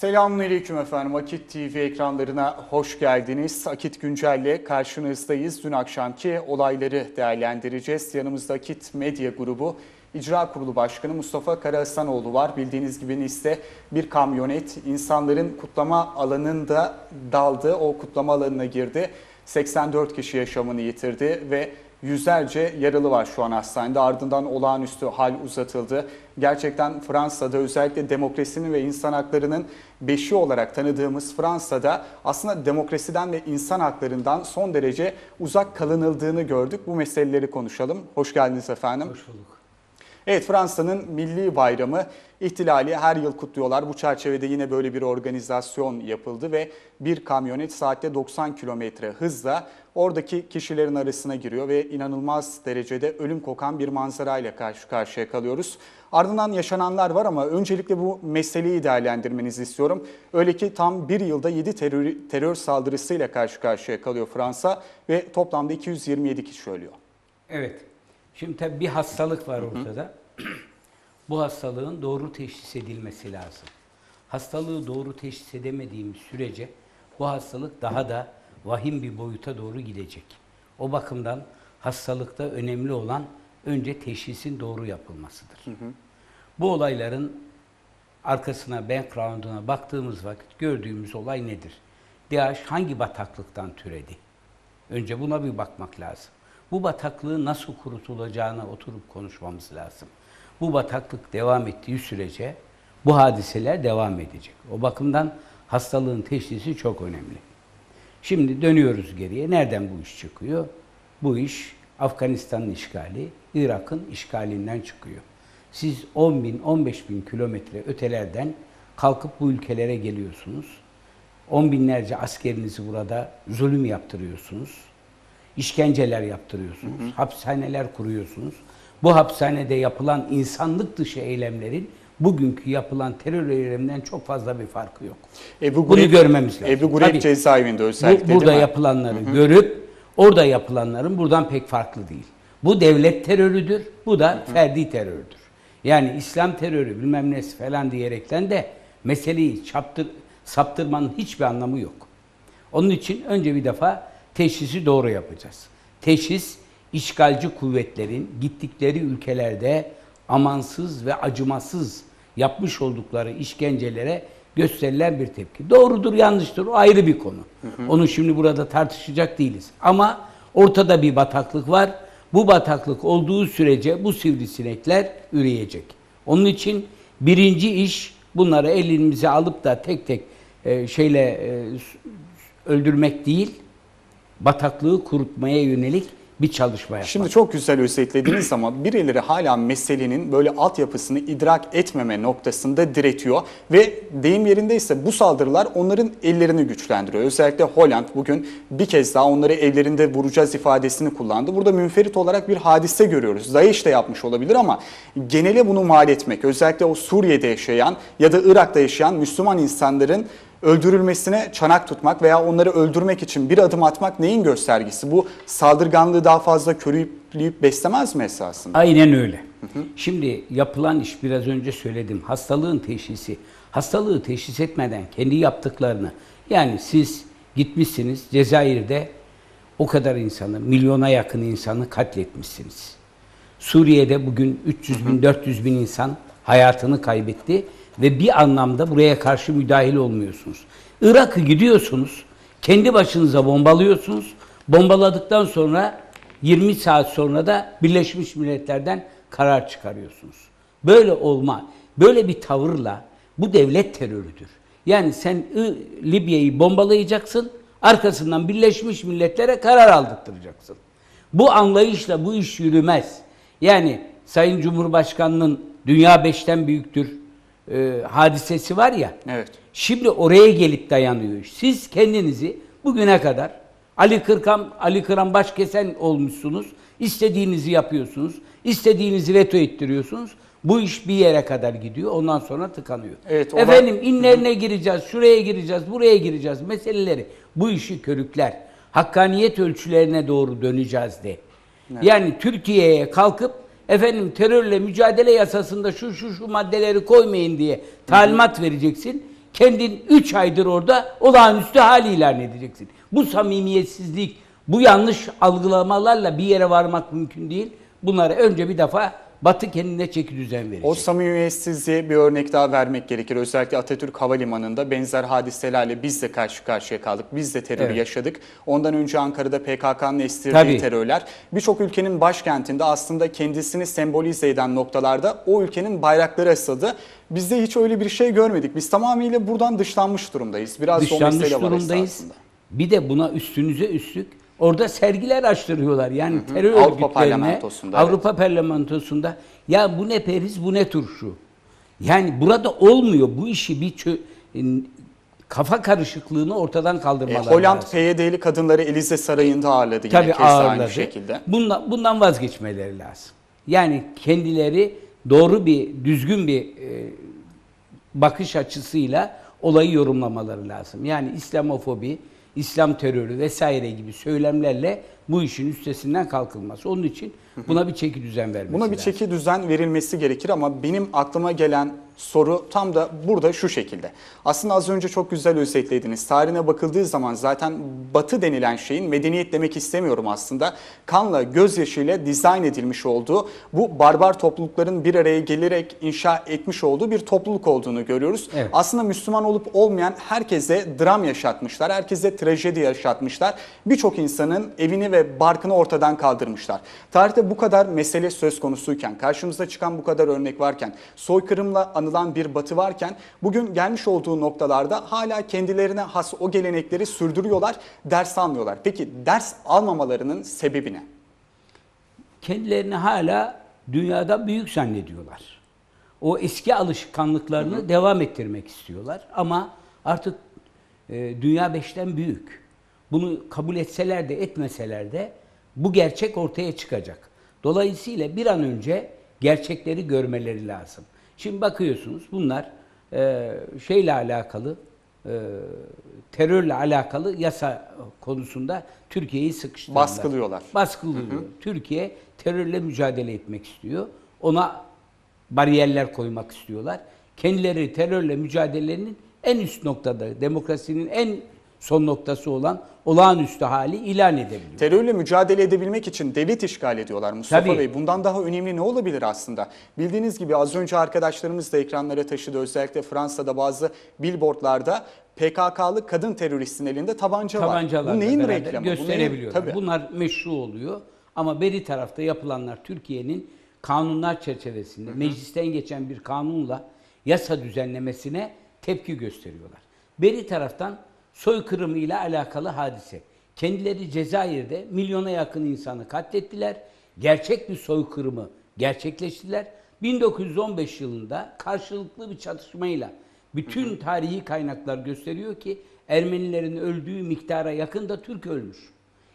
Selamünaleyküm efendim. Akit TV ekranlarına hoş geldiniz. Akit Güncel'le karşınızdayız. Dün akşamki olayları değerlendireceğiz. Yanımızda Akit Medya Grubu İcra Kurulu Başkanı Mustafa Karahasanoğlu var. Bildiğiniz gibi Nice'de bir kamyonet insanların kutlama alanında daldı. O kutlama alanına girdi. 84 kişi yaşamını yitirdi ve yüzlerce yaralı var şu an hastanede. Ardından olağanüstü hal uzatıldı. Gerçekten Fransa'da özellikle demokrasinin ve insan haklarının beşi olarak tanıdığımız Fransa'da aslında demokrasiden ve insan haklarından son derece uzak kalınıldığını gördük. Bu meseleleri konuşalım. Hoş geldiniz efendim. Hoş bulduk. Evet Fransa'nın milli bayramı ihtilali her yıl kutluyorlar. Bu çerçevede yine böyle bir organizasyon yapıldı ve bir kamyonet saatte 90 kilometre hızla oradaki kişilerin arasına giriyor ve inanılmaz derecede ölüm kokan bir manzarayla karşı karşıya kalıyoruz. Ardından yaşananlar var ama öncelikle bu meseleyi değerlendirmenizi istiyorum. Öyle ki tam bir yılda 7 terör, terör saldırısıyla karşı karşıya kalıyor Fransa ve toplamda 227 kişi ölüyor. Evet. Şimdi tabii bir hastalık var ortada. Bu hastalığın doğru teşhis edilmesi lazım. Hastalığı doğru teşhis edemediğimiz sürece bu hastalık daha da vahim bir boyuta doğru gidecek. O bakımdan hastalıkta önemli olan önce teşhisin doğru yapılmasıdır. Bu olayların arkasına, background'una baktığımız vakit gördüğümüz olay nedir? DAEŞ hangi bataklıktan türedi? Önce buna bir bakmak lazım. Bu bataklığın nasıl kurutulacağına oturup konuşmamız lazım. Bu bataklık devam ettiği sürece bu hadiseler devam edecek. O bakımdan hastalığın teşhisi çok önemli. Şimdi dönüyoruz geriye. Nereden bu iş çıkıyor? Bu iş Afganistan'ın işgali, Irak'ın işgalinden çıkıyor. Siz 10 bin, 15 bin kilometre ötelerden kalkıp bu ülkelere geliyorsunuz. On binlerce askerinizi burada zulüm yaptırıyorsunuz. İşkenceler yaptırıyorsunuz. Hapishaneler kuruyorsunuz. Bu hapishanede yapılan insanlık dışı eylemlerin bugünkü yapılan terör eyleminden çok fazla bir farkı yok. Ebu Bunu Gureb- görmemiz lazım. Ebu Gureb Tabii. cezaevinde özellikle Bu, burada değil mi? yapılanları görüp orada yapılanların buradan pek farklı değil. Bu devlet terörüdür, bu da ferdi terördür. Yani İslam terörü bilmem nesi falan diyerekten de meseleyi çaptır, saptırmanın hiçbir anlamı yok. Onun için önce bir defa teşhisi doğru yapacağız. Teşhis işgalci kuvvetlerin gittikleri ülkelerde amansız ve acımasız yapmış oldukları işkencelere gösterilen bir tepki. Doğrudur, yanlıştır o ayrı bir konu. Onu şimdi burada tartışacak değiliz. Ama ortada bir bataklık var. Bu bataklık olduğu sürece bu sivrisinekler üreyecek. Onun için birinci iş bunları elimize alıp da tek tek e, şeyle e, öldürmek değil, bataklığı kurutmaya yönelik bir çalışma yapmak. Şimdi çok güzel özetlediniz ama birileri hala meselenin böyle altyapısını idrak etmeme noktasında diretiyor ve deyim yerindeyse bu saldırılar onların ellerini güçlendiriyor. Özellikle Holland bugün bir kez daha onları evlerinde vuracağız ifadesini kullandı. Burada münferit olarak bir hadise görüyoruz. Daesh de yapmış olabilir ama genele bunu mal etmek özellikle o Suriye'de yaşayan ya da Irak'ta yaşayan Müslüman insanların öldürülmesine çanak tutmak veya onları öldürmek için bir adım atmak neyin göstergesi? Bu saldırganlığı daha fazla körükleyip beslemez mi esasında? Aynen öyle. Şimdi yapılan iş biraz önce söyledim. Hastalığın teşhisi. Hastalığı teşhis etmeden kendi yaptıklarını yani siz gitmişsiniz Cezayir'de o kadar insanı, milyona yakın insanı katletmişsiniz. Suriye'de bugün 300 bin, 400 bin insan hayatını kaybetti ve bir anlamda buraya karşı müdahil olmuyorsunuz. Irak'ı gidiyorsunuz, kendi başınıza bombalıyorsunuz. Bombaladıktan sonra 20 saat sonra da Birleşmiş Milletler'den karar çıkarıyorsunuz. Böyle olma, böyle bir tavırla bu devlet terörüdür. Yani sen Libya'yı bombalayacaksın, arkasından Birleşmiş Milletler'e karar aldırtacaksın. Bu anlayışla bu iş yürümez. Yani Sayın Cumhurbaşkanı'nın dünya beşten büyüktür e, hadisesi var ya. Evet. Şimdi oraya gelip dayanıyor. Siz kendinizi bugüne kadar Ali Kırkam, Ali Kıran Başkesen olmuşsunuz. İstediğinizi yapıyorsunuz. İstediğinizi veto ettiriyorsunuz. Bu iş bir yere kadar gidiyor. Ondan sonra tıkanıyor. Evet, o da- Efendim inlerine gireceğiz, şuraya gireceğiz, buraya gireceğiz meseleleri. Bu işi körükler. Hakkaniyet ölçülerine doğru döneceğiz de. Yani Türkiye'ye kalkıp efendim terörle mücadele yasasında şu şu şu maddeleri koymayın diye talimat vereceksin. Kendin 3 aydır orada olağanüstü hal ilan edeceksin. Bu samimiyetsizlik, bu yanlış algılamalarla bir yere varmak mümkün değil. Bunları önce bir defa Batı kendine çeki düzen verecek. O samimiyetsizliğe bir örnek daha vermek gerekir. Özellikle Atatürk Havalimanı'nda benzer hadiselerle biz de karşı karşıya kaldık. Biz de terörü Evet. yaşadık. Ondan önce Ankara'da PKK'nın estirdiği Tabii. terörler. Birçok ülkenin başkentinde aslında kendisini sembolize eden noktalarda o ülkenin bayrakları asıldı. Bizde hiç öyle bir şey görmedik. Biz tamamıyla buradan dışlanmış durumdayız. Biraz o dışlanmış var durumdayız. esasında. Bir de buna üstünüze üstlük orada sergiler açtırıyorlar. Yani terör Avrupa örgütlerine Parlamentosu'nda, evet. Avrupa Parlamentosu'nda ya bu ne periz bu ne turşu. Yani burada olmuyor bu işi bir çö- kafa karışıklığını ortadan E, kaldırmaları Holland lazım. PYD'li kadınları Elize Sarayı'nda ağırladı yine Tabii ağırladı. aynı şekilde. Bundan, bundan vazgeçmeleri lazım. Yani kendileri doğru bir, düzgün bir e, bakış açısıyla olayı yorumlamaları lazım. Yani İslamofobi, İslam terörü vesaire gibi söylemlerle bu işin üstesinden kalkılmaz. Onun için buna bir çeki düzen vermesi Buna bir lazım. çeki düzen verilmesi gerekir ama benim aklıma gelen soru tam da burada şu şekilde. Aslında az önce çok güzel özetlediniz. Tarihine bakıldığı zaman zaten batı denilen şeyin medeniyet demek istemiyorum aslında. Kanla, gözyaşıyla dizayn edilmiş olduğu bu barbar toplulukların bir araya gelerek inşa etmiş olduğu bir topluluk olduğunu görüyoruz. Evet. Aslında Müslüman olup olmayan herkese dram yaşatmışlar, herkese trajedi yaşatmışlar. Birçok insanın evini ve barkını ortadan kaldırmışlar. Tarihte bu kadar mesele söz konusuyken, karşımıza çıkan bu kadar örnek varken, soykırımla anılan bir batı varken, bugün gelmiş olduğu noktalarda hala kendilerine has o gelenekleri sürdürüyorlar, ders almıyorlar. Peki ders almamalarının sebebi ne? kendilerini hala dünyada büyük zannediyorlar. O eski alışkanlıklarını devam ettirmek istiyorlar ama artık e, dünya beşten büyük. Bunu kabul etseler de etmeseler de bu gerçek ortaya çıkacak. Dolayısıyla bir an önce gerçekleri görmeleri lazım. Şimdi bakıyorsunuz bunlar e, şeyle alakalı e, terörle alakalı yasa konusunda Türkiye'yi sıkıştırdılar. Baskılıyorlar. Baskılıyor. Türkiye terörle mücadele etmek istiyor. Ona bariyerler koymak istiyorlar. Kendileri terörle mücadelenin en üst noktada, demokrasinin en son noktası olan olağanüstü hali ilan edebiliyor. Terörle mücadele edebilmek için devlet işgal ediyorlar Mustafa Tabii. Bey. Bundan daha önemli ne olabilir aslında? Bildiğiniz gibi az önce arkadaşlarımız da ekranlara taşıdı. Özellikle Fransa'da bazı billboardlarda PKK'lı kadın teröristin elinde tabanca var. Bu neyin reklamı? Bu neyin-. Bunlar meşru oluyor. Ama beri tarafta yapılanlar Türkiye'nin kanunlar çerçevesinde meclisten geçen bir kanunla yasa düzenlemesine tepki gösteriyorlar. Beri taraftan soykırımı ile alakalı hadise. Kendileri Cezayir'de milyona yakın insanı katlettiler. Gerçek bir soykırımı gerçekleştiler. 1915 yılında karşılıklı bir çatışmayla bütün tarihi kaynaklar gösteriyor ki Ermenilerin öldüğü miktara yakın da Türk ölmüş.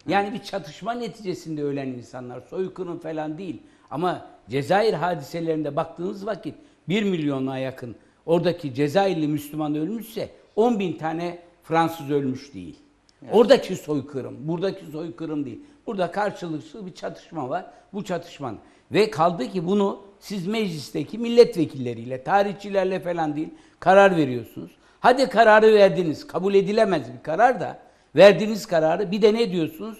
Yani bir çatışma neticesinde ölen insanlar, soykırım falan değil. Ama Cezayir hadiselerinde baktığınız vakit 1 milyona yakın oradaki Cezayirli Müslüman ölmüşse 10 bin tane Fransız ölmüş değil. Oradaki soykırım, buradaki soykırım değil. Burada karşılıklı bir çatışma var. Bu çatışmanın. Ve kaldı ki bunu siz meclisteki milletvekilleriyle, tarihçilerle falan değil karar veriyorsunuz. Hadi kararı verdiniz. Kabul edilemez bir karar da verdiğiniz kararı bir de ne diyorsunuz?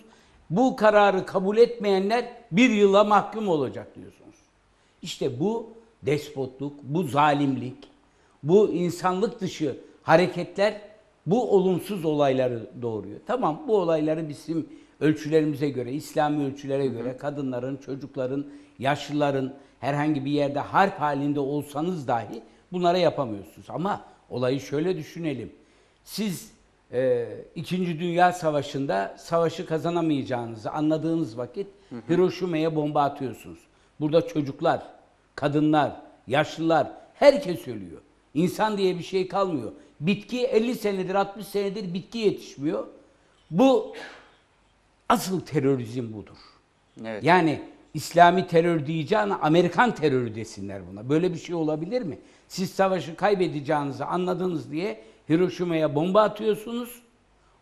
Bu kararı kabul etmeyenler bir yıla mahkum olacak diyorsunuz. İşte bu despotluk, bu zalimlik, bu insanlık dışı hareketler bu olumsuz olayları doğuruyor. Tamam bu olayları bizim ölçülerimize göre, İslami ölçülere göre kadınların, çocukların, yaşlıların herhangi bir yerde harp halinde olsanız dahi bunlara yapamıyorsunuz. Ama olayı şöyle düşünelim. Siz e, İkinci Dünya Savaşı'nda savaşı kazanamayacağınızı anladığınız vakit Hiroşima'ya bomba atıyorsunuz. Burada çocuklar, kadınlar, yaşlılar herkes ölüyor. İnsan diye bir şey kalmıyor. Bitki 50 senedir 60 senedir bitki yetişmiyor. Bu asıl terörizm budur. Evet. Yani İslami terör diyeceğine Amerikan terörü desinler buna. Böyle bir şey olabilir mi? Siz savaşı kaybedeceğinizi anladınız diye Hiroşima'ya bomba atıyorsunuz.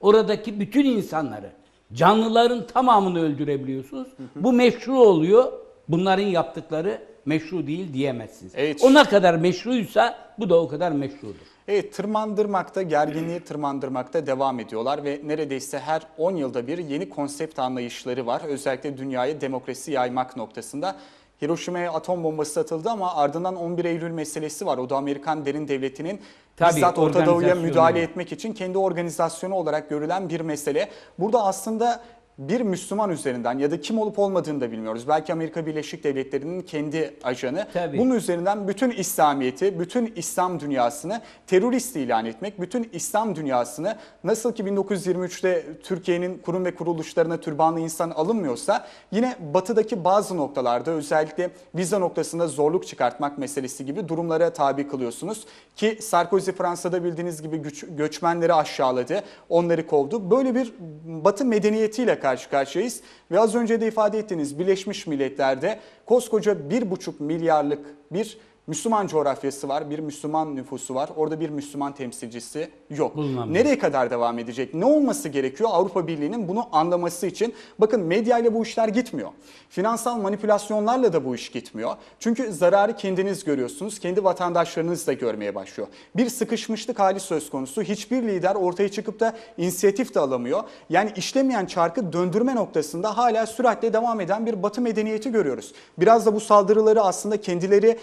Oradaki bütün insanları, canlıların tamamını öldürebiliyorsunuz. Bu meşru oluyor. Bunların yaptıkları meşru değil diyemezsiniz. Evet. O ne kadar meşruysa bu da o kadar meşrudur. Evet tırmandırmakta, gerginliği tırmandırmakta devam ediyorlar ve neredeyse her 10 yılda bir yeni konsept anlayışları var. Özellikle dünyaya demokrasi yaymak noktasında. Hiroşima'ya atom bombası atıldı ama ardından 11 Eylül meselesi var. O da Amerikan derin devletinin Tabii, bizzat Orta Doğu'ya müdahale etmek için kendi organizasyonu olarak görülen bir mesele. Burada aslında bir Müslüman üzerinden ya da kim olup olmadığını da bilmiyoruz. Belki Amerika Birleşik Devletleri'nin kendi ajanı. Tabii. Bunun üzerinden bütün İslamiyet'i, bütün İslam dünyasını terörist ilan etmek, bütün İslam dünyasını nasıl ki 1923'te Türkiye'nin kurum ve kuruluşlarına türbanlı insan alınmıyorsa yine batıdaki bazı noktalarda özellikle vize noktasında zorluk çıkartmak meselesi gibi durumlara tabi kılıyorsunuz. Ki Sarkozy Fransa'da bildiğiniz gibi göçmenleri aşağıladı, onları kovdu. Böyle bir batı medeniyetiyle karşı karşıyayız. Ve az önce de ifade ettiğiniz Birleşmiş Milletler'de koskoca 1,5 milyarlık bir Müslüman coğrafyası var, bir Müslüman nüfusu var. Orada bir Müslüman temsilcisi yok. Bulunamıyor. Nereye kadar devam edecek? Ne olması gerekiyor Avrupa Birliği'nin bunu anlaması için? Bakın medyayla bu işler gitmiyor. Finansal manipülasyonlarla da bu iş gitmiyor. Çünkü zararı kendiniz görüyorsunuz, kendi vatandaşlarınız da görmeye başlıyor. Bir sıkışmışlık hali söz konusu. Hiçbir lider ortaya çıkıp da inisiyatif de alamıyor. Yani işlemeyen çarkı döndürme noktasında hala süratle devam eden bir batı medeniyeti görüyoruz. Biraz da bu saldırıları aslında kendileri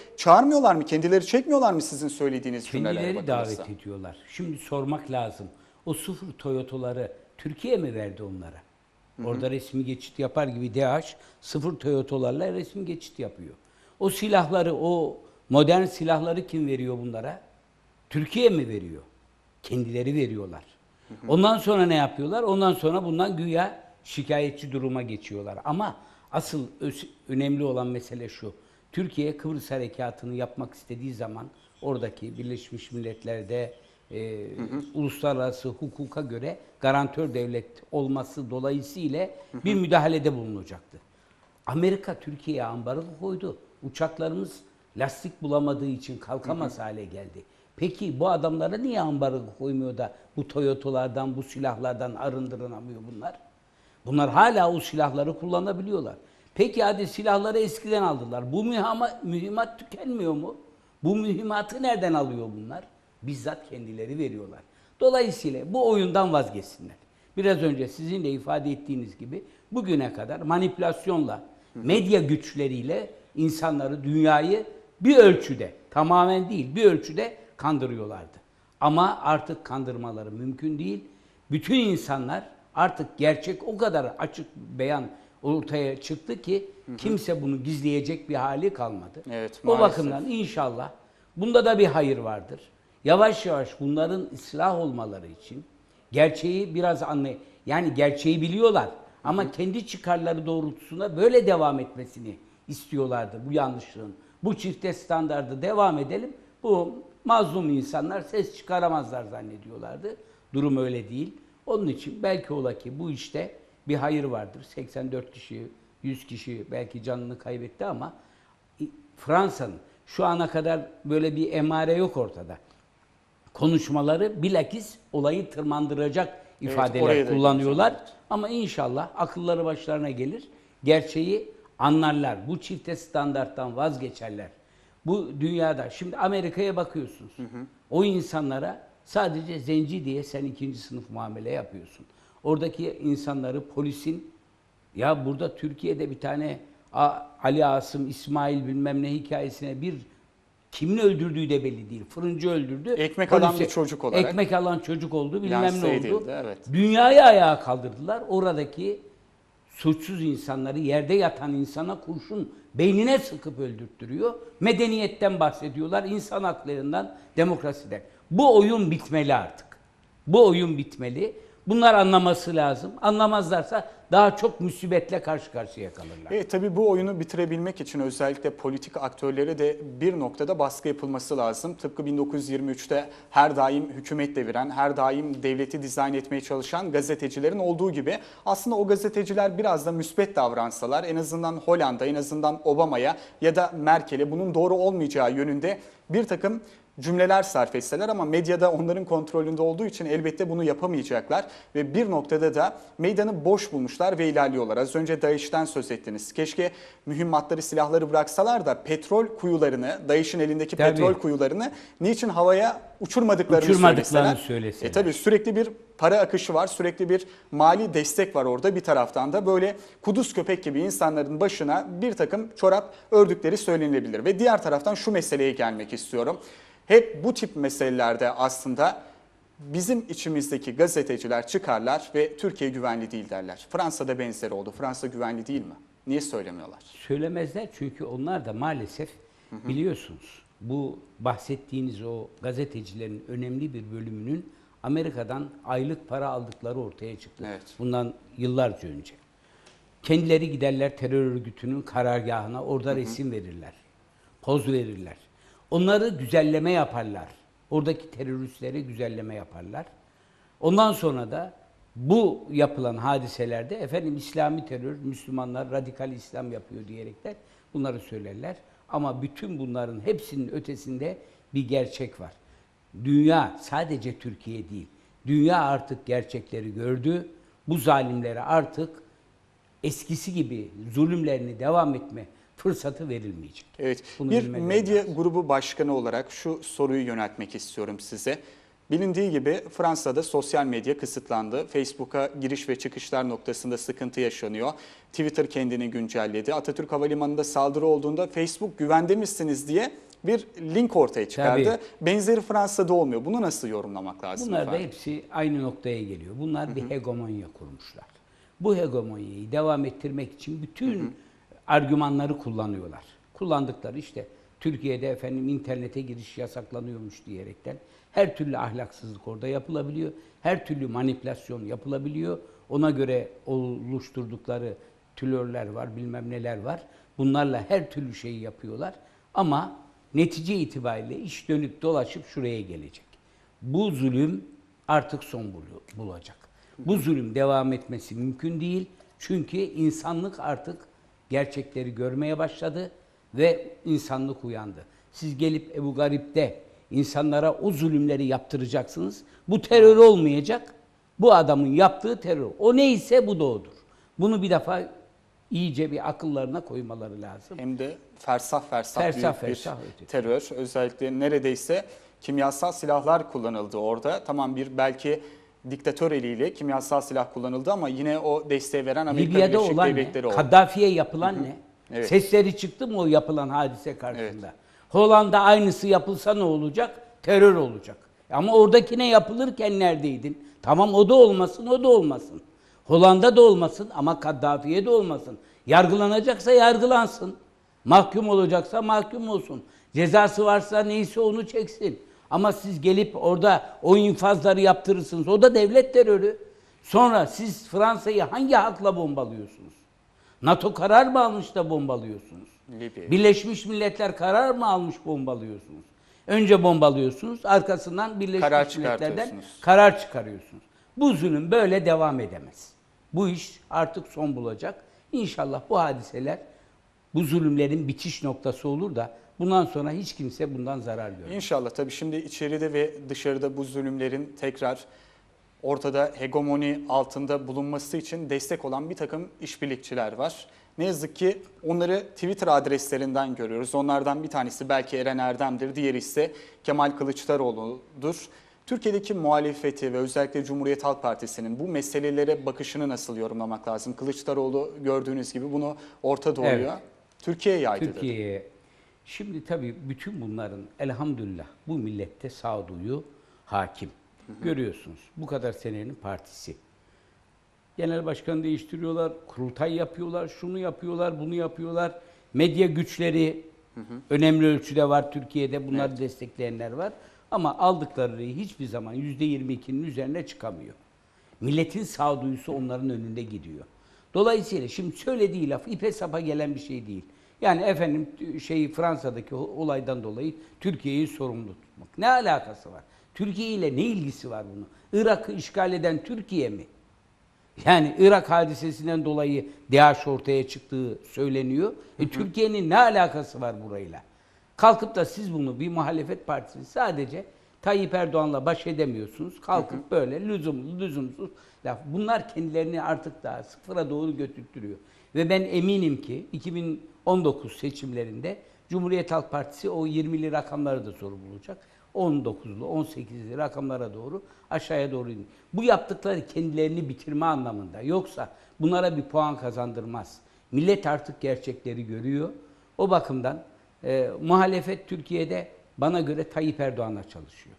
çağırmıyorlar mı? Kendileri çekmiyorlar mı sizin söylediğiniz cümlelere Kendileri davet ediyorlar. Şimdi sormak lazım. O sıfır Toyota'ları Türkiye mi verdi onlara? Orada resmi geçit yapar gibi DH sıfır Toyota'larla resmi geçit yapıyor. O silahları, o modern silahları kim veriyor bunlara? Türkiye mi veriyor? Kendileri veriyorlar. Ondan sonra ne yapıyorlar? Ondan sonra bundan güya şikayetçi duruma geçiyorlar. Ama asıl önemli olan mesele şu. Türkiye Kıbrıs Harekatı'nı yapmak istediği zaman oradaki Birleşmiş Milletler'de e, uluslararası hukuka göre garantör devlet olması dolayısıyla bir müdahalede bulunacaktı. Amerika Türkiye'ye ambargo koydu. Uçaklarımız lastik bulamadığı için kalkamaz hale geldi. Peki bu adamlara niye ambargo koymuyor da bu Toyota'lardan, bu silahlardan arındırılamıyor bunlar? Bunlar hala o silahları kullanabiliyorlar. Peki hadi silahları eskiden aldılar. Bu mühima, mühimmat tükenmiyor mu? Bu mühimmatı nereden alıyor bunlar? Bizzat kendileri veriyorlar. Dolayısıyla bu oyundan vazgeçsinler. Biraz önce sizin de ifade ettiğiniz gibi bugüne kadar manipülasyonla, medya güçleriyle insanları, dünyayı bir ölçüde, tamamen değil, bir ölçüde kandırıyorlardı. Ama artık kandırmaları mümkün değil. Bütün insanlar artık gerçek o kadar açık beyan ortaya çıktı ki kimse bunu gizleyecek bir hali kalmadı. Evet, o bakımdan inşallah bunda da bir hayır vardır. Yavaş yavaş bunların ıslah olmaları için gerçeği biraz anlay yani gerçeği biliyorlar ama kendi çıkarları doğrultusunda böyle devam etmesini istiyorlardı bu yanlışlığın. Bu çifte standardı devam edelim. Bu mazlum insanlar ses çıkaramazlar zannediyorlardı. Durum öyle değil. Onun için belki ola ki bu işte bir hayır vardır. 84 kişi, 100 kişi belki canını kaybetti ama Fransa'nın şu ana kadar böyle bir emare yok ortada. Konuşmaları bilakis olayı tırmandıracak Evet, ifadeler da kullanıyorlar. geleceğim, Ama inşallah akılları başlarına gelir. Gerçeği anlarlar. Bu çifte standarttan vazgeçerler. Bu dünyada şimdi Amerika'ya bakıyorsunuz. O insanlara sadece zenci diye sen ikinci sınıf muamele yapıyorsun. Oradaki insanları polisin ya burada Türkiye'de bir tane Ali Asım, İsmail bilmem ne hikayesine bir kimin öldürdüğü de belli değil. Fırıncı öldürdü. Ekmek alan bir çocuk olarak. Ekmek alan çocuk oldu bilmem Lanse ne oldu. edildi, evet. Dünyayı ayağa kaldırdılar. Oradaki suçsuz insanları yerde yatan insana kurşun beynine sıkıp öldürttürüyor. Medeniyetten bahsediyorlar, insan haklarından, demokrasiden. Bu oyun bitmeli artık. Bu oyun bitmeli. Bunlar anlaması lazım. Anlamazlarsa daha çok musibetle karşı karşıya kalırlar. E, tabii bu oyunu bitirebilmek için özellikle politik aktörlere de bir noktada baskı yapılması lazım. Tıpkı 1923'te her daim hükümet deviren, her daim devleti dizayn etmeye çalışan gazetecilerin olduğu gibi aslında o gazeteciler biraz da müspet davransalar en azından Hollanda, en azından Obama'ya ya da Merkel'e bunun doğru olmayacağı yönünde bir takım cümleler sarf etseler ama medyada onların kontrolünde olduğu için elbette bunu yapamayacaklar ve bir noktada da meydanı boş bulmuşlar ve ilerliyorlar. Az önce DAEŞ'ten söz ettiniz. Keşke mühimmatları, silahları bıraksalar da petrol kuyularını, DAEŞ'in elindeki Tabii. petrol kuyularını niçin havaya uçurmadıklarını, Uçurmadıklarını söyleseler. söyleseler. E tabii sürekli bir para akışı var, sürekli bir mali destek var orada bir taraftan da böyle kuduz köpek gibi insanların başına bir takım çorap ördükleri söylenilebilir. Ve diğer taraftan şu meseleye gelmek istiyorum. Hep bu tip meselelerde aslında bizim içimizdeki gazeteciler çıkarlar ve Türkiye güvenli değil derler. Fransa'da benzeri oldu. Fransa güvenli değil mi? Niye söylemiyorlar? Söylemezler çünkü onlar da maalesef biliyorsunuz bu bahsettiğiniz o gazetecilerin önemli bir bölümünün Amerika'dan aylık para aldıkları ortaya çıktı. Evet. Bundan yıllarca önce. Kendileri giderler terör örgütünün karargahına orada resim verirler. Poz verirler. Onları güzelleme yaparlar. Oradaki teröristleri güzelleme yaparlar. Ondan sonra da bu yapılan hadiselerde efendim İslami terör, Müslümanlar radikal İslam yapıyor diyerekler bunları söylerler. Ama bütün bunların hepsinin ötesinde bir gerçek var. Dünya sadece Türkiye değil. Dünya artık gerçekleri gördü. Bu zalimlere artık eskisi gibi zulümlerini devam etme fırsatı verilmeyecek. Evet. Bunu bir medya lazım. grubu başkanı olarak şu soruyu yöneltmek istiyorum size. Bilindiği gibi Fransa'da sosyal medya kısıtlandı. Facebook'a giriş ve çıkışlar noktasında sıkıntı yaşanıyor. Twitter kendini güncelledi. Atatürk Havalimanı'nda saldırı olduğunda Facebook güvende misiniz diye bir link ortaya çıkardı. Tabii. Benzeri Fransa'da olmuyor. Bunu nasıl yorumlamak lazım? Bunlar da efendim? hepsi aynı noktaya geliyor. Bunlar bir hegemonya kurmuşlar. Bu hegemonyayı devam ettirmek için bütün argümanları kullanıyorlar. Kullandıkları işte Türkiye'de efendim internete giriş yasaklanıyormuş diyerekten her türlü ahlaksızlık orada yapılabiliyor. Her türlü manipülasyon yapılabiliyor. Ona göre oluşturdukları tülörler var, bilmem neler var. Bunlarla her türlü şeyi yapıyorlar. Ama netice itibariyle iş dönüp dolaşıp şuraya gelecek. Bu zulüm artık son bulacak. Bu zulüm devam etmesi mümkün değil. Çünkü insanlık artık gerçekleri görmeye başladı ve insanlık uyandı. Siz gelip Ebu Garip'te insanlara o zulümleri yaptıracaksınız. Bu terör olmayacak. Bu adamın yaptığı terör. O neyse bu da odur. Bunu bir defa iyice bir akıllarına koymaları lazım. Hem de fersah fersah, Fersah büyük fersah bir öte. terör. Özellikle neredeyse kimyasal silahlar kullanıldı orada. Tamam bir belki diktatör eliyle kimyasal silah kullanıldı ama yine o desteği veren Amerika Libya'da Birleşik olan ne? Devletleri oldu. Kaddafi'ye yapılan ne? Evet. Sesleri çıktı mı o yapılan hadise karşısında? Hollanda aynısı yapılsa ne olacak? Terör olacak. Ama oradakine yapılırken neredeydin? Tamam o da olmasın, o da olmasın. Hollanda da olmasın ama Kaddafi'ye de olmasın. Yargılanacaksa yargılansın. Mahkum olacaksa mahkum olsun. Cezası varsa neyse onu çeksin. Ama siz gelip orada o infazları yaptırırsınız. O da devlet terörü. Sonra siz Fransa'yı hangi hakla bombalıyorsunuz? NATO karar mı almış da bombalıyorsunuz? Libya. Birleşmiş Milletler karar mı almış bombalıyorsunuz? Önce bombalıyorsunuz, arkasından Birleşmiş Karar Milletler'den karar çıkarıyorsunuz. Bu zulüm böyle devam edemez. Bu iş artık son bulacak. İnşallah bu hadiseler bu zulümlerin bitiş noktası olur da bundan sonra hiç kimse bundan zarar görmez. İnşallah tabii şimdi içeride ve dışarıda bu zulümlerin tekrar ortada hegemoni altında bulunması için destek olan bir takım işbirlikçiler var. Ne yazık ki onları Twitter adreslerinden görüyoruz. Onlardan bir tanesi belki Eren Erdem'dir, diğeri ise Kemal Kılıçdaroğlu'dur. Türkiye'deki muhalefeti ve özellikle Cumhuriyet Halk Partisi'nin bu meselelere bakışını nasıl yorumlamak lazım? Kılıçdaroğlu gördüğünüz gibi bunu Orta Doğu'ya, Evet. Türkiye'ye yaydı. Türkiye'ye. Şimdi tabii bütün bunların elhamdülillah bu millette sağduyu hakim. Görüyorsunuz bu kadar senenin partisi. Genel başkanı değiştiriyorlar, kurultay yapıyorlar, şunu yapıyorlar, bunu yapıyorlar. Medya güçleri önemli ölçüde var Türkiye'de. Bunları destekleyenler var. Ama aldıkları hiçbir zaman %22'nin üzerine çıkamıyor. Milletin sağduyusu onların önünde gidiyor. Dolayısıyla şimdi söylediği laf ipe sapa gelen bir şey değil. Yani efendim şey Fransa'daki olaydan dolayı Türkiye'yi sorumlu tutmak. Ne alakası var? Türkiye ile ne ilgisi var bunun? Irak'ı işgal eden Türkiye mi? Yani Irak hadisesinden dolayı DAEŞ ortaya çıktığı söyleniyor. E, Türkiye'nin ne alakası var burayla? Kalkıp da siz bunu bir muhalefet partisi sadece Tayyip Erdoğan'la baş edemiyorsunuz. Kalkıp böyle lüzumlu lüzumsuz laf. Bunlar kendilerini artık daha sıfıra doğru götürtüyor. Ve ben eminim ki 2019 seçimlerinde Cumhuriyet Halk Partisi o 20'li rakamları da soru bulacak. 19'lu, 18'li rakamlara doğru aşağıya doğru iniyor. Bu yaptıkları kendilerini bitirme anlamında. Yoksa bunlara bir puan kazandırmaz. Millet artık gerçekleri görüyor. O bakımdan e, muhalefet Türkiye'de bana göre Tayyip Erdoğan'la çalışıyor.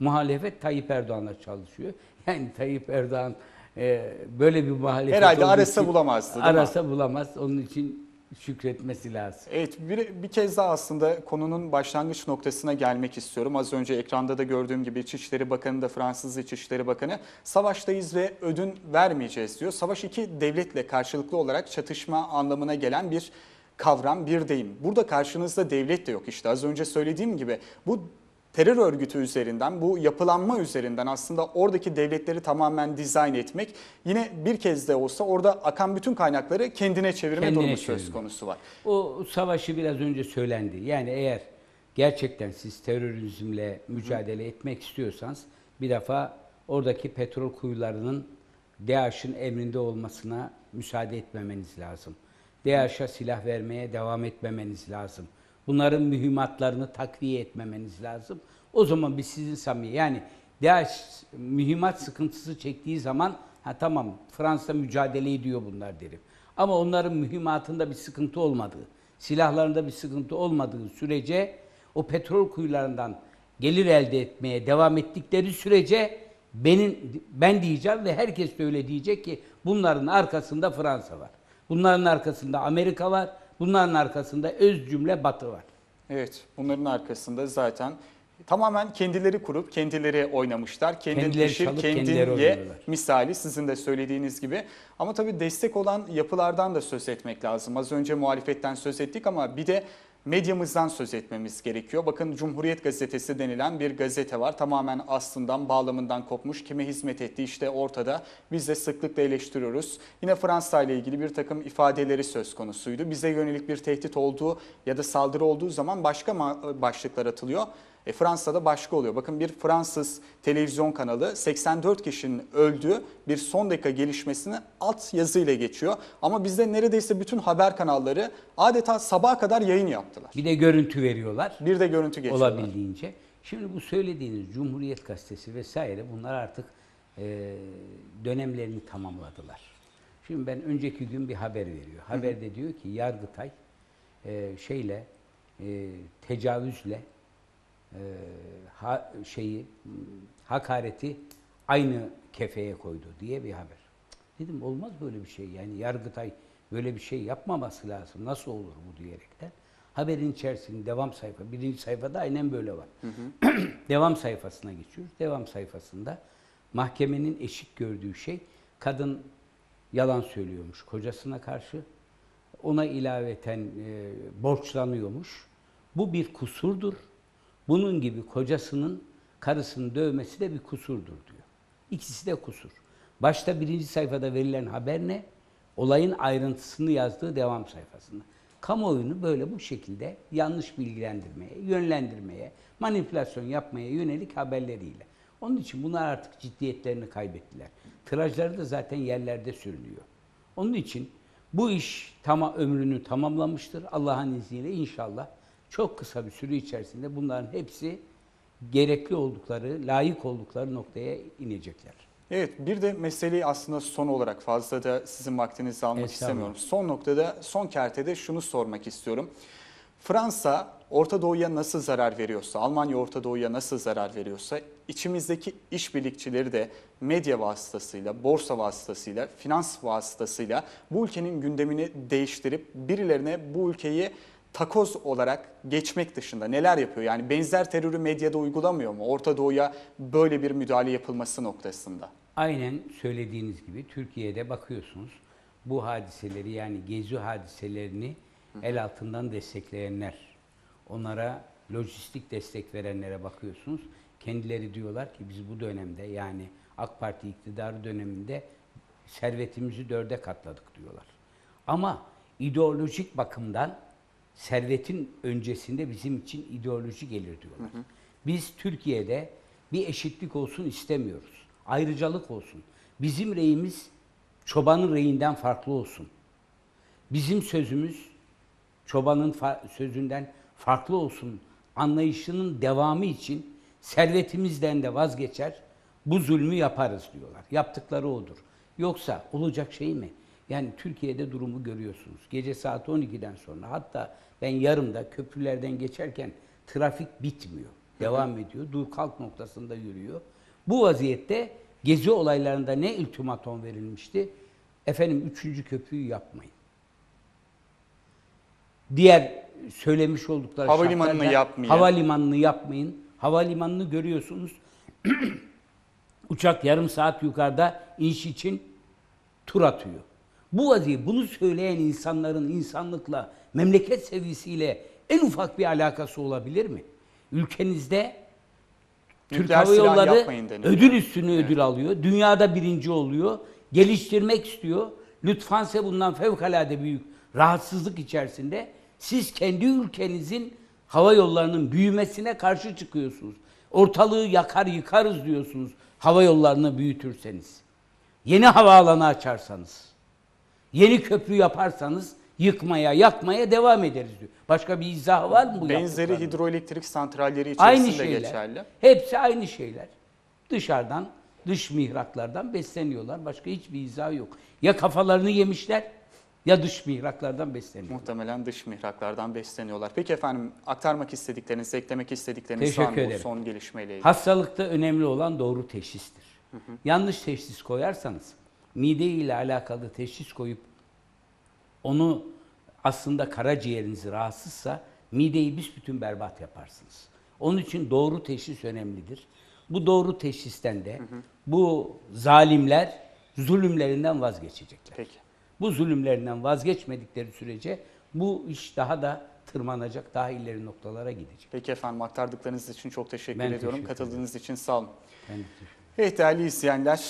Muhalefet Tayyip Erdoğan'la çalışıyor. Yani Tayyip Erdoğan e, böyle bir muhalefet Herhalde arasa bulamazdı? Arasa bulamaz. Onun için şükretmesi lazım. Evet bir, bir kez daha aslında konunun başlangıç noktasına gelmek istiyorum. Az önce ekranda da gördüğüm gibi İçişleri Bakanı da Fransız İçişleri Bakanı savaştayız ve ödün vermeyeceğiz diyor. Savaş iki devletle karşılıklı olarak çatışma anlamına gelen bir kavram, bir deyim. Burada karşınızda devlet de yok işte az önce söylediğim gibi bu terör örgütü üzerinden, bu yapılanma üzerinden aslında oradaki devletleri tamamen dizayn etmek yine bir kez de olsa orada akan bütün kaynakları kendine çevirme Kendine durumu söz çevirme. konusu var. O savaşı biraz önce söylendi. Yani eğer gerçekten siz terörizmle mücadele etmek istiyorsanız bir defa oradaki petrol kuyularının DAEŞ'in emrinde olmasına müsaade etmemeniz lazım. DAEŞ'a silah vermeye devam etmemeniz lazım. Bunların mühimmatlarını takviye etmemeniz lazım. O zaman biz sizin samimi yani DAEŞ mühimmat sıkıntısı çektiği zaman ha tamam Fransa mücadele ediyor bunlar derim. Ama onların mühimmatında bir sıkıntı olmadığı, silahlarında bir sıkıntı olmadığı sürece o petrol kuyularından gelir elde etmeye devam ettikleri sürece benim ben diyeceğim ve herkes de öyle diyecek ki bunların arkasında Fransa var. Bunların arkasında Amerika var. Bunların arkasında öz cümle Batı var. Evet, bunların arkasında zaten tamamen kendileri kurup kendileri oynamışlar. Kendin Kendileri pişir, çalıp kendin kendileri ye misali sizin de söylediğiniz gibi. Ama tabii destek olan yapılardan da söz etmek lazım. Az önce muhalefetten söz ettik ama bir de medyamızdan söz etmemiz gerekiyor. Bakın Cumhuriyet Gazetesi denilen bir gazete var. Tamamen aslından, bağlamından kopmuş. Kime hizmet ettiği işte ortada. Biz de sıklıkla eleştiriyoruz. Yine Fransa ile ilgili bir takım ifadeleri söz konusuydu. Bize yönelik bir tehdit olduğu ya da saldırı olduğu zaman başka başlıklar atılıyor. E, Fransa'da başka oluyor. Bakın bir Fransız televizyon kanalı 84 kişinin öldüğü bir son dakika gelişmesini alt yazıyla geçiyor. Ama bizde neredeyse bütün haber kanalları adeta sabaha kadar yayın yaptılar. Bir de görüntü veriyorlar. Bir de görüntü geçiyorlar. olabildiğince. Şimdi bu söylediğiniz Cumhuriyet Gazetesi vesaire bunlar artık e, dönemlerini tamamladılar. Şimdi ben önceki gün bir haber veriyor. Haberde diyor ki Yargıtay e, şeyle e, tecavüzle e, ha, şeyi hakareti aynı kefeye koydu diye bir haber. Dedim olmaz böyle bir şey. Yani Yargıtay böyle bir şey yapmaması lazım. Nasıl olur bu diyerekten. Haberin içerisinde devam sayfa, birinci sayfada aynen böyle var. devam sayfasına geçiyoruz. Devam sayfasında mahkemenin eşit gördüğü şey kadın yalan söylüyormuş kocasına karşı. Ona ilaveten e, borçlanıyormuş. Bu bir kusurdur. Bunun gibi kocasının karısını dövmesi de bir kusurdur diyor. İkisi de kusur. Başta birinci sayfada verilen haber ne? Olayın ayrıntısını yazdığı devam sayfasında. Kamuoyunu böyle bu şekilde yanlış bilgilendirmeye, yönlendirmeye, manipülasyon yapmaya yönelik haberleriyle. Onun için bunlar artık ciddiyetlerini kaybettiler. Tirajları da zaten yerlerde sürünüyor. Onun için bu iş tamam ömrünü tamamlamıştır. Allah'ın izniyle inşallah çok kısa bir süre içerisinde bunların hepsi gerekli oldukları, layık oldukları noktaya inecekler. Evet bir de meseleyi aslında son olarak fazla da sizin vaktinizi almak istemiyorum. Son noktada, son kertede şunu sormak istiyorum. Fransa Orta Doğu'ya nasıl zarar veriyorsa, Almanya Orta Doğu'ya nasıl zarar veriyorsa içimizdeki işbirlikçileri de medya vasıtasıyla, borsa vasıtasıyla, finans vasıtasıyla bu ülkenin gündemini değiştirip birilerine bu ülkeyi takoz olarak geçmek dışında neler yapıyor? Yani benzer terörü medyada uygulamıyor mu? Orta Doğu'ya böyle bir müdahale yapılması noktasında. Aynen söylediğiniz gibi Türkiye'de bakıyorsunuz bu hadiseleri yani gezi hadiselerini el altından destekleyenler, onlara lojistik destek verenlere bakıyorsunuz. Kendileri diyorlar ki biz bu dönemde yani AK Parti iktidarı döneminde servetimizi dörde katladık diyorlar. Ama ideolojik bakımdan servetin öncesinde bizim için ideoloji gelir diyorlar. Biz Türkiye'de bir eşitlik olsun istemiyoruz. Ayrıcalık olsun. Bizim reyimiz çobanın reyinden farklı olsun. Bizim sözümüz çobanın fa- sözünden farklı olsun anlayışının devamı için servetimizden de vazgeçer, bu zulmü yaparız diyorlar. Yaptıkları odur. Yoksa olacak şey mi? Yani Türkiye'de durumu görüyorsunuz. Gece saat 12'den sonra hatta ben yarımda köprülerden geçerken trafik bitmiyor. Devam ediyor. Dur kalk noktasında yürüyor. Bu vaziyette gezi olaylarında ne ultimatom verilmişti? Efendim üçüncü köprüyü yapmayın diğer söylemiş oldukları Havalimanını yapmayın. Havalimanını yapmayın. Havalimanını görüyorsunuz. Uçak yarım saat yukarıda iniş için tur atıyor. Bu vaziye bunu söyleyen insanların insanlıkla, memleket sevgisiyle en ufak bir alakası olabilir mi? Ülkenizde Türk Hava Yolları ödül üstüne ödül alıyor. Dünyada birinci oluyor. Geliştirmek istiyor. Lufthansa bundan fevkalade büyük rahatsızlık içerisinde. Siz kendi ülkenizin hava yollarının büyümesine karşı çıkıyorsunuz. Ortalığı yakar yıkarız diyorsunuz hava yollarını büyütürseniz. Yeni havaalanı açarsanız, yeni köprü yaparsanız yıkmaya, yakmaya devam ederiz diyor. Başka bir izah var mı bu Benzeri hidroelektrik santralleri Aynı içerisinde şeyler. geçerli. Hepsi aynı şeyler. Dışarıdan, dış mihraklardan besleniyorlar. Başka hiçbir izah yok. Ya kafalarını yemişler ya dış mihraklardan besleniyorlar. Muhtemelen dış mihraklardan besleniyorlar. Peki efendim aktarmak istedikleriniz, eklemek istedikleriniz var mı Teşekkür bu ederim. son gelişmeyle ilgili? Hastalıkta önemli olan doğru teşhistir. Yanlış teşhis koyarsanız, mide ile alakalı teşhis koyup onu aslında karaciğerinizi rahatsızsa mideyi büsbütün berbat yaparsınız. Onun için doğru teşhis önemlidir. Bu doğru teşhisten de bu zalimler zulümlerinden vazgeçecekler. Peki. Bu zulümlerinden vazgeçmedikleri sürece bu iş daha da tırmanacak, daha ileri noktalara gidecek. Peki efendim aktardıklarınız için çok teşekkür Ben ediyorum. teşekkür Katıldığınız için sağ olun. Ben teşekkür ederim. Evet değerli izleyenler,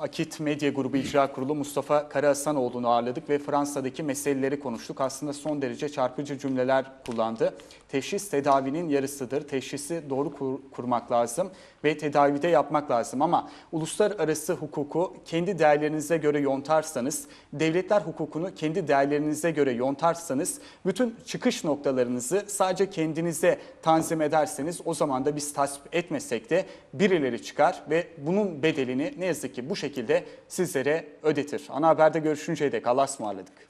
Akit Medya Grubu İcra Kurulu Mustafa Karahasanoğlu'nu ağırladık ve Fransa'daki meseleleri konuştuk. Aslında son derece çarpıcı cümleler kullandı. Teşhis tedavinin yarısıdır. Teşhisi doğru kur- kurmak lazım ve tedavide yapmak lazım. Ama uluslararası hukuku kendi değerlerinize göre yontarsanız, devletler hukukunu kendi değerlerinize göre yontarsanız, bütün çıkış noktalarınızı sadece kendinize tanzim ederseniz o zaman da biz tasvip etmesek de birileri çıkar ve bunun bedelini ne yazık ki bu şekilde sizlere ödetir. Ana haberde görüşünceye dek Allah'a ısmarladık.